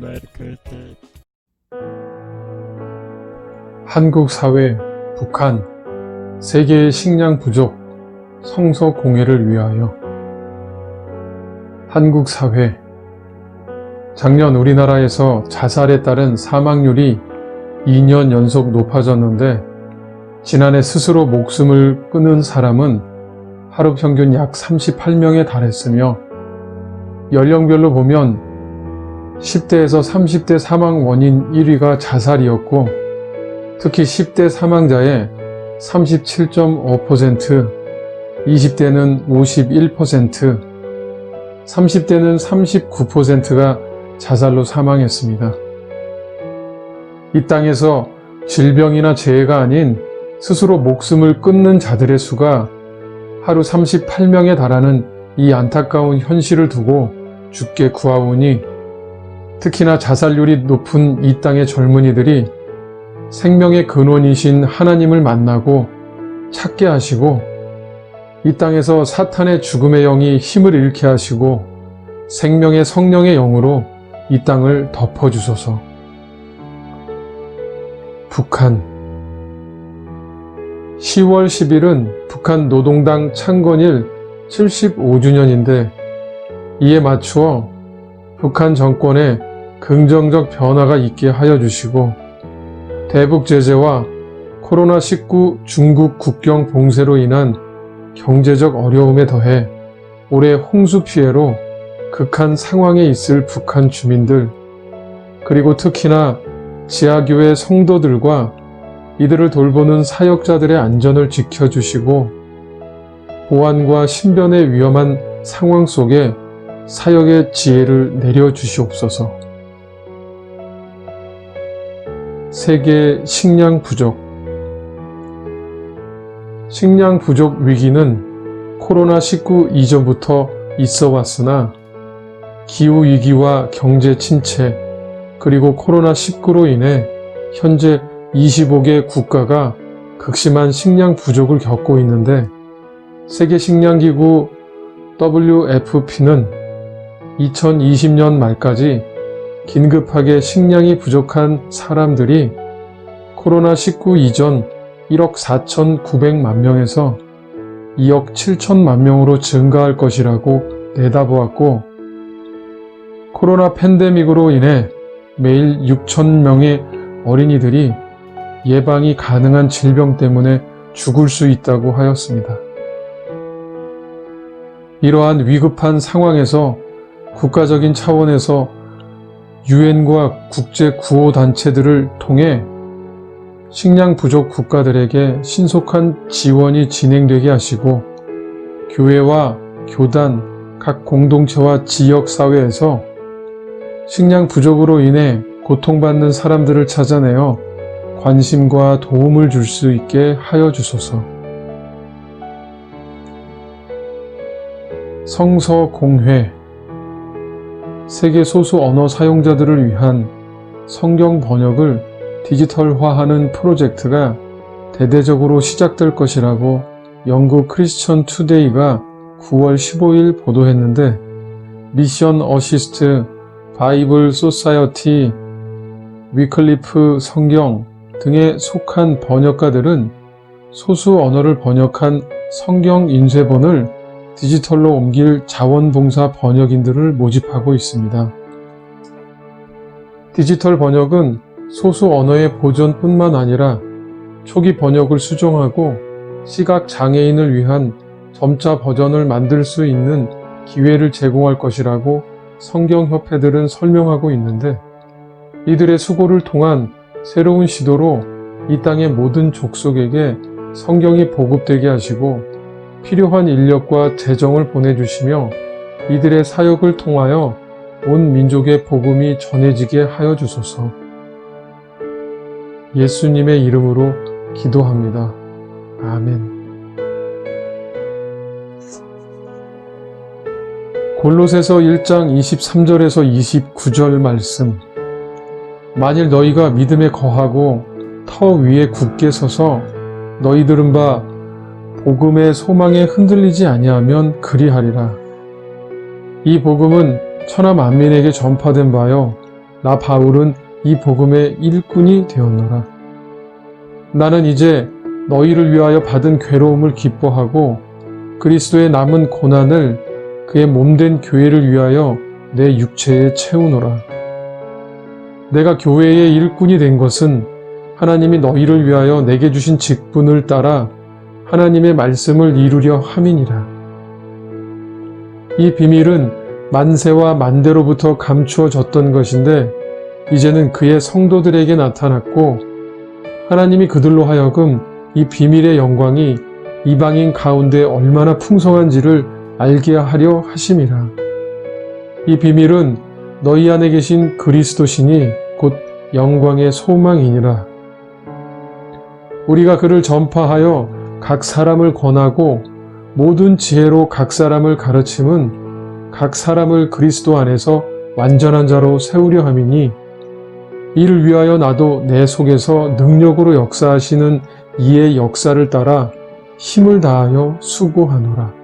Berkete. 한국 사회, 북한, 세계의 식량 부족, 성서 공해를 위하여. 한국 사회. 작년 우리나라에서 자살에 따른 사망률이 2년 연속 높아졌는데, 지난해 스스로 목숨을 끊은 사람은 하루 평균 약 38명에 달했으며, 연령별로 보면 10대에서 30대 사망 원인 1위가 자살이었고, 특히 10대 사망자의 37.5%, 20대는 51%, 30대는 39%가 자살로 사망했습니다. 이 땅에서 질병이나 재해가 아닌 스스로 목숨을 끊는 자들의 수가 하루 38명에 달하는 이 안타까운 현실을 두고 죽게 구하오니 특히나 자살률이 높은 이 땅의 젊은이들이 생명의 근원이신 하나님을 만나고 찾게 하시고 이 땅에서 사탄의 죽음의 영이 힘을 잃게 하시고 생명의 성령의 영으로 이 땅을 덮어주소서. 북한 10월 10일은 북한 노동당 창건일 75주년인데 이에 맞추어 북한 정권에 긍정적 변화가 있게 하여 주시고 대북 제재와 코로나19 중국 국경 봉쇄로 인한 경제적 어려움에 더해 올해 홍수 피해로 극한 상황에 있을 북한 주민들, 그리고 특히나 지하교회 성도들과 이들을 돌보는 사역자들의 안전을 지켜주시고 보안과 신변의 위험한 상황 속에 사역의 지혜를 내려주시옵소서. 세계 식량 부족 식량 부족 위기는 코로나19 이전부터 있어 왔으나 기후 위기와 경제 침체 그리고 코로나19로 인해 현재 25개 국가가 극심한 식량 부족을 겪고 있는데 세계 식량기구 WFP는 2020년 말까지 긴급하게 식량이 부족한 사람들이 코로나19 이전 1억 4,900만 명에서 2억 7천만 명으로 증가할 것이라고 내다보았고, 코로나 팬데믹으로 인해 매일 6천 명의 어린이들이 예방이 가능한 질병 때문에 죽을 수 있다고 하였습니다. 이러한 위급한 상황에서 국가적인 차원에서 유엔과 국제 구호 단체들을 통해 식량 부족 국가들에게 신속한 지원이 진행되게 하시고 교회와 교단, 각 공동체와 지역 사회에서 식량 부족으로 인해 고통받는 사람들을 찾아내어 관심과 도움을 줄 수 있게 하여 주소서. 성서 공회 세계 소수 언어 사용자들을 위한 성경 번역을 디지털화하는 프로젝트가 대대적으로 시작될 것이라고 영국 크리스천 투데이가 9월 15일 보도했는데 미션 어시스트, 바이블 소사이어티, 위클리프 성경 등에 속한 번역가들은 소수 언어를 번역한 성경 인쇄본을 디지털로 옮길 자원봉사 번역인들을 모집하고 있습니다. 디지털 번역은 소수 언어의 보존뿐만 아니라 초기 번역을 수정하고 시각 장애인을 위한 점자 버전을 만들 수 있는 기회를 제공할 것이라고 성경협회들은 설명하고 있는데 이들의 수고를 통한 새로운 시도로 이 땅의 모든 족속에게 성경이 보급되게 하시고 필요한 인력과 재정을 보내주시며 이들의 사역을 통하여 온 민족의 복음이 전해지게 하여 주소서. 예수님의 이름으로 기도합니다. 아멘. 골로새서 1장 23절에서 29절 말씀. 만일 너희가 믿음에 거하고 터 위에 굳게 서서 너희 들은 바 복음의 소망에 흔들리지 아니하면 그리하리라. 이 복음은 천하 만민에게 전파된 바요 나 바울은 이 복음의 일꾼이 되었노라. 나는 이제 너희를 위하여 받은 괴로움을 기뻐하고 그리스도의 남은 고난을 그의 몸된 교회를 위하여 내 육체에 채우노라. 내가 교회의 일꾼이 된 것은 하나님이 너희를 위하여 내게 주신 직분을 따라 하나님의 말씀을 이루려 함이니라. 이 비밀은 만세와 만대로부터 감추어졌던 것인데 이제는 그의 성도들에게 나타났고 하나님이 그들로 하여금 이 비밀의 영광이 이방인 가운데 얼마나 풍성한지를 알게 하려 하심이라. 이 비밀은 너희 안에 계신 그리스도시니 곧 영광의 소망이니라. 우리가 그를 전파하여 각 사람을 권하고 모든 지혜로 각 사람을 가르침은 각 사람을 그리스도 안에서 완전한 자로 세우려 함이니 이를 위하여 나도 내 속에서 능력으로 역사하시는 이의 역사를 따라 힘을 다하여 수고하노라.